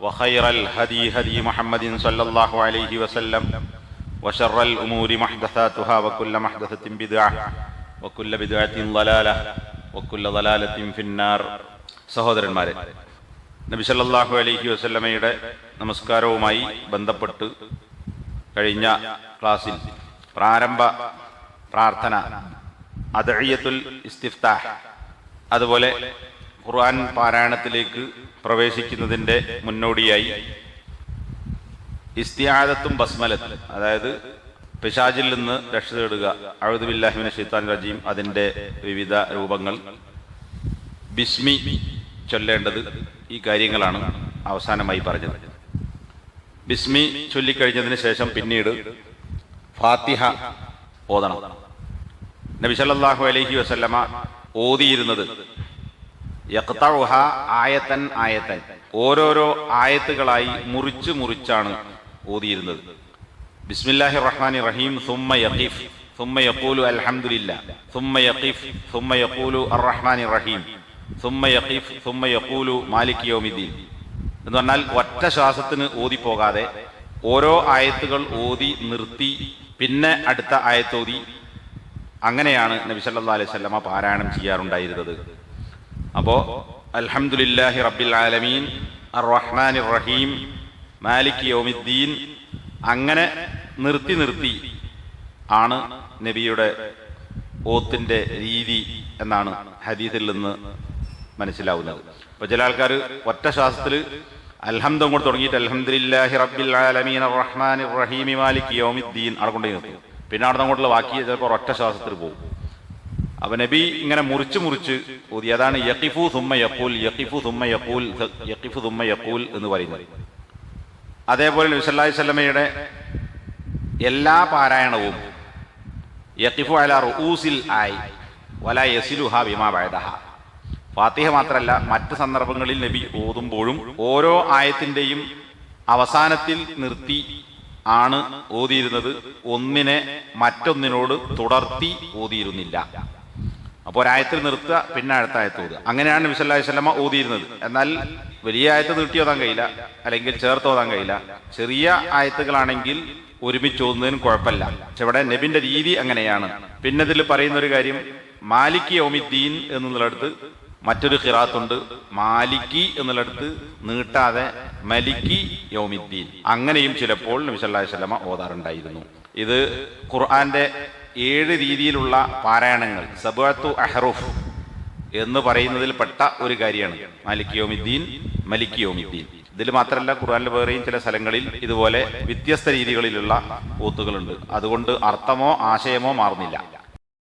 وخير الهدي هدي محمد صلى الله عليه وسلم وشر الأمور محدثاتها وكل محدثة بدعة وكل بدعة ضلالة وكل ضلالة في النار സഹോദരന്മാരെ നബി സല്ലല്ലാഹു അലൈഹി വസല്ലമയുടെ നമസ്കാരവുമായി ബന്ധപ്പെട്ട് കഴിഞ്ഞ ക്ലാസ്സിൽ പ്രാരംഭ പ്രാർത്ഥന അദഴിയത്തുൽ ഇസ്തിഫ്താഹ് അതുപോലെ ഖുർആൻ പാരായണത്തിലേക്ക് പ്രവേശിക്കുന്നതിന്റെ മുന്നോടിയായി ഇസ്തിയാദത്തും ബസ്മലത്തും അതായത് പിശാജിൽ നിന്ന് രക്ഷ തേടുക അഴുദുബില്ലാഹിമിന് ഷെയ്ത്താൻ റജീം അതിന്റെ വിവിധ രൂപങ്ങൾ ബിസ്മി ചൊല്ലേണ്ടത് ഈ കാര്യങ്ങളാണ് അവസാനമായി പറഞ്ഞത്. ബിസ്മി ചൊല്ലിക്കഴിഞ്ഞതിന് ശേഷം പിന്നീട് ഫാത്തിഹ ഓതണം. നബിസല്ലാഹു അലൈഹി വസല്ലമ ഓതിയിരുന്നത് യഖ്തഉഹ ആയത്തൻ ആയത്തൻ ഓരോരോ ആയത്തുകളായി മുറിച്ച് മുറിച്ചാണ് ഓതിയിരുന്നത്. ബിസ്മില്ലാഹിർ റഹ്മാനിർ റഹീം സുമ്മ യഖീഫ് സുമ്മ യഖൂലു അൽഹംദുലില്ല സുമ്മ യഖീഫ് സുമ്മ യഖൂലു അർറഹ്മാനിർ റഹീം സുമ്മ യഖീഫ് സുമ്മ യഖൂലു മാലിക് യൗമിദ്ദീൻ. എന്ന് പറഞ്ഞാൽ ഒറ്റ ശ്വാസത്തിന് ഓതി പോകാതെ ഓരോ ആയത്തുകൾ ഓതി നിർത്തി പിന്നെ അടുത്ത ആയത്തോതി അങ്ങനെയാണ് നബി സല്ലല്ലാഹു അലൈഹി വസല്ലമ പാരായണം ചെയ്യാറുണ്ടായിരുന്നത്. അപ്പോ അൽഹംദുലില്ലാഹി റബ്ബിൽ ആലമീൻ അർ റഹ്മാൻ റഹീം മാലിക് യോമിദ്ദീൻ അങ്ങനെ നിർത്തി നിർത്തി ആണ് നബിയുടെ ഓത്തിന്റെ രീതി എന്നാണ് ഹദീസിൽ നിന്ന് മനസ്സിലാവുന്നത്. അപ്പൊ ചില ആൾക്കാർ ഒറ്റ ശ്വാസത്തിൽ അൽഹംദം കൊണ്ട് തുടങ്ങിയിട്ട് അൽഹംദുലില്ലാഹി റബ്ബിൽ ആലമീൻ അർ റഹീമി റഹീം മാലിക് യോമിദ്ദീൻ അവിടെ കൊണ്ടുപോയി നിർത്തും. പിന്നെ അവിടെ അങ്ങോട്ടുള്ള ബാക്കി ചിലപ്പോൾ ഒറ്റ ശ്വാസത്തിൽ പോകും. അപ്പൊ നബി ഇങ്ങനെ മുറിച്ച് മുറിച്ച് ഓതി അതാണ് യക്കിഫു സുമ്മ യഖൂൽ യഖിഫു സുമ്മ യഖൂൽ യഖിഫു സുമ്മ എന്ന് പറയുന്നത്. അതേപോലെ നബി സ്വലമയുടെ എല്ലാ പാരായണവും യക്കിഫു അല റൂസിൽ ആയി. വല യസിലുഹ വിമാ വയദഹ ഫാത്തിഹ മാത്രമല്ല മറ്റ് സന്ദർഭങ്ങളിൽ നബി ഓതുമ്പോഴും ഓരോ ആയത്തിന്റെയും അവസാനത്തിൽ നിർത്തി ആണ് ഓതിയിരുന്നത്. ഒന്നിനെ മറ്റൊന്നിനോട് തുടർത്തി ഓതിയിരുന്നില്ല. അപ്പോൾ ഒരായത്തിൽ നിർത്തുക പിന്നെ അടുത്ത ആയത്ത് ഓതുക. അങ്ങനെയാണ് അലൈഹി വസല്ലമ ഓതിയിരുന്നത്. എന്നാൽ വലിയ ആയത്ത് നീട്ടി ഓതാൻ കഴിയില്ല. അല്ലെങ്കിൽ ചേർത്ത് ഓതാൻ കഴിയില്ല. ചെറിയ ആയത്തുകളാണെങ്കിൽ ഒരുമിച്ച് ഓതുന്നതിനും കുഴപ്പമില്ല. പക്ഷെ ഇവിടെ നബിന്റെ രീതി അങ്ങനെയാണ്. പിന്നെ ഇതിൽ പറയുന്ന ഒരു കാര്യം മാലിക്കി ഒമിദ്ദീൻ എന്നുള്ളിടത്ത് മറ്റൊരു ഖിറാത്തുണ്ട്. മാലിക്കി എന്നുള്ളിടത്ത് നീട്ടാതെ മലിക്കി യോമിദ്ദീൻ. അങ്ങനെയും ചിലപ്പോൾ നബി സല്ലല്ലാഹു അലൈഹി വസല്ലമ ഓതാറുണ്ടായിരുന്നു. ഇത് ഖുർആന്റെ ഏഴ് രീതിയിലുള്ള പാരായണങ്ങൾ സബഅത്തു അഹ്റൂഫ് എന്ന് പറയുന്നതിൽപ്പെട്ട ഒരു കാര്യമാണ്. മാലിക് യോമിദ്ദീൻ മലിക് യോമിദ്ദീൻ. ഇതിൽ മാത്രമല്ല ഖുർആാനിൽ വേറെയും ചില സ്ഥലങ്ങളിൽ ഇതുപോലെ വ്യത്യസ്ത രീതികളിലുള്ള ഓത്തുകളുണ്ട് അതുകൊണ്ട് അർത്ഥമോ ആശയമോ മാറുന്നില്ല.